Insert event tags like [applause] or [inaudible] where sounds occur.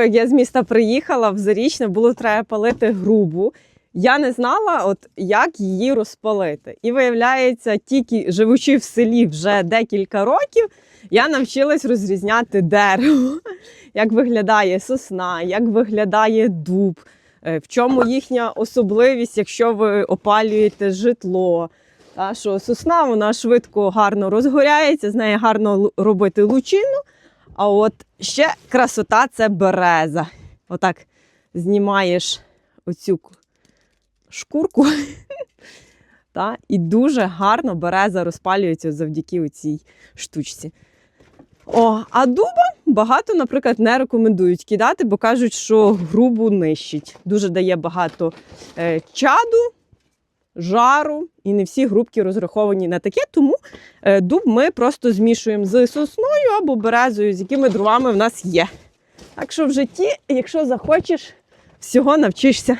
Як я з міста приїхала в Зарічне, було треба палити грубу. Я не знала, от як її розпалити. І виявляється, тільки живучи в селі вже декілька років, я навчилась розрізняти дерево, [laughs] як виглядає сосна, як виглядає дуб, е, в чому їхня особливість, якщо ви опалюєте житло. Та, що сосна вона швидко гарно розгоряється, з неї гарно робити лучину. А от ще красота це береза. Отак знімаєш оцю шкурку. [laughs] Та, і дуже гарно береза розпалюється завдяки цій штучці. О, а дуба багато, наприклад, не рекомендують кидати, бо кажуть, що грубу нищить. Дуже дає багато е, чаду, жару, і не всі грубки розраховані на таке. Тому е, дуб ми просто змішуємо з сосною або березою, з якими дровами в нас є. Так що в житті, якщо захочеш, всього навчишся.